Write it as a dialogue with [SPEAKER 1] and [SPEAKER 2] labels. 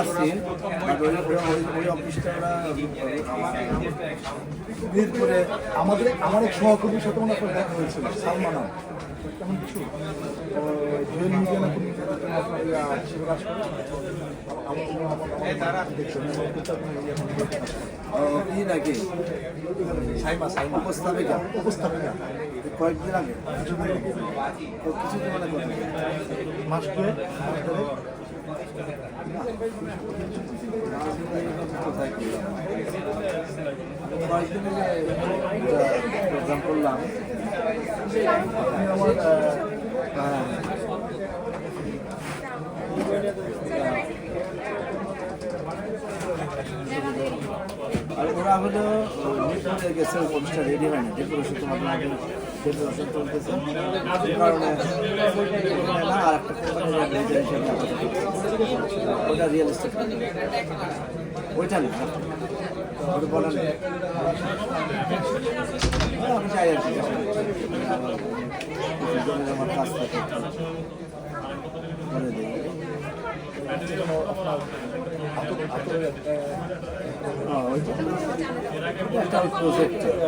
[SPEAKER 1] আসছি ওই অফিসটা ভিড় করে। আমাদের আমার এক সহকর্মীর সাথে আপনার দেখা হয়েছিল সালমানা তেমন কিছু? কয়েকদিন আগে কত মাস ধরে প্রোগ্রাম করলাম আর ওরা হলো গেছে অনুষ্ঠান রেডি হয় না ডেকোরেশন তোমার ওটা রিয়েল এস্টেট ওইটা না আর কি আমার কাজ হ্যাঁ, ওইটা একটা প্রজেক্ট
[SPEAKER 2] থেকে